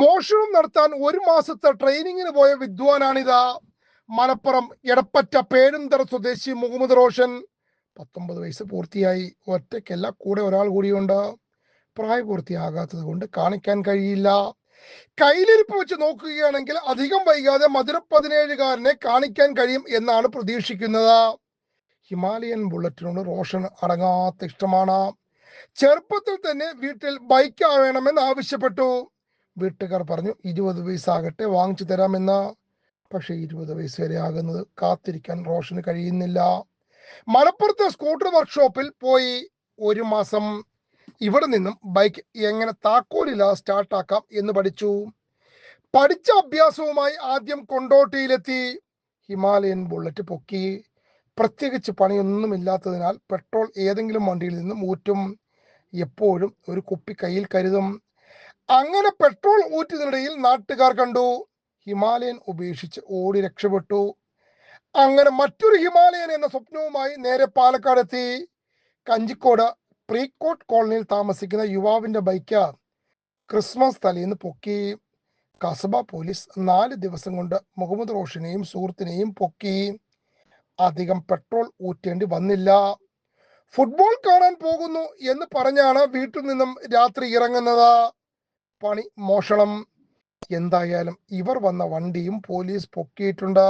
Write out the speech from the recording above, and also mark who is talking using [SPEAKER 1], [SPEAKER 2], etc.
[SPEAKER 1] മോഷണം നടത്താൻ ഒരു മാസത്തെ ട്രെയിനിങ്ങിന് പോയ വിദ്വാനാണിത് മലപ്പുറം എടപ്പറ്റ പേരുന്തറ സ്വദേശി മുഹമ്മദ് റോഷൻ. പത്തൊമ്പത് വയസ്സ് പൂർത്തിയായി. ഒറ്റയ്ക്കല്ല കൂടെ ഒരാൾ കൂടിയുണ്ട്. പ്രായപൂർത്തിയാകാത്തത് കൊണ്ട് കാണിക്കാൻ കഴിയില്ല. കയ്യിലിരിപ്പ് വെച്ച് നോക്കുകയാണെങ്കിൽ അധികം വൈകാതെ മധുര പതിനേഴുകാരനെ കാണിക്കാൻ കഴിയും എന്നാണ് പ്രതീക്ഷിക്കുന്നത്. ഹിമാലയൻ ബുള്ളറ്റിനോട് റോഷൻ അടങ്ങാത്ത ഇഷ്ടമാണ്. ചെറുപ്പത്തിൽ തന്നെ വീട്ടിൽ ബൈക്ക് ആവേണമെന്ന് ആവശ്യപ്പെട്ടു. വീട്ടുകാർ പറഞ്ഞു ഇരുപത് വയസ്സാകട്ടെ വാങ്ങിച്ചു തരാമെന്ന. പക്ഷെ ഇരുപത് വയസ്സ് വരെ ആകുന്നത് കാത്തിരിക്കാൻ റോഷന് കഴിയുന്നില്ല. മലപ്പുറത്തെ സ്കൂട്ടർ വർക്ക്ഷോപ്പിൽ പോയി ഒരു മാസം ഇവിടെ നിന്നും ബൈക്ക് എങ്ങനെ താക്കോലില്ലാതെ സ്റ്റാർട്ടാക്കാം എന്ന് പഠിച്ചു. പഠിച്ച അഭ്യാസവുമായി ആദ്യം കൊണ്ടോട്ടിയിലെത്തി. ഹിമാലയൻ ബുള്ളറ്റ് പൊക്കി. പ്രത്യേകിച്ച് പണിയൊന്നുമില്ലാത്തതിനാൽ പെട്രോൾ ഏതെങ്കിലും വണ്ടിയിൽ നിന്നും ഊറ്റും. എപ്പോഴും ഒരു കുപ്പി കയ്യിൽ കരുതും. അങ്ങനെ പെട്രോൾ ഊറ്റുന്നതിനിടയിൽ നാട്ടുകാർ കണ്ടു. ഹിമാലയൻ ഉപേക്ഷിച്ച് ഓടി രക്ഷപ്പെട്ടു. അങ്ങനെ മറ്റൊരു ഹിമാലയൻ എന്ന സ്വപ്നവുമായി നേരെ പാലക്കാട് എത്തി കഞ്ചിക്കോട് പ്രീകോട്ട് കോളനിയിൽ താമസിക്കുന്ന യുവാവിന്റെ ബൈക്ക് ക്രിസ്മസ് തലേന്ന് പൊക്കി. കസബ പോലീസ് നാല് ദിവസം കൊണ്ട് മുഹമ്മദ് റോഷനെയും സുഹൃത്തിനെയും പൊക്കി. അധികം പെട്രോൾ ഊറ്റേണ്ടി വന്നില്ല. ഫുട്ബോൾ കാണാൻ പോകുന്നു എന്ന് പറഞ്ഞാണ് വീട്ടിൽ നിന്നും രാത്രി ഇറങ്ങുന്നത്. പണി മോഷണം എന്തായാലും ഇവർ വന്ന വണ്ടിയും പോലീസ് പൊക്കിയിട്ടുണ്ട്?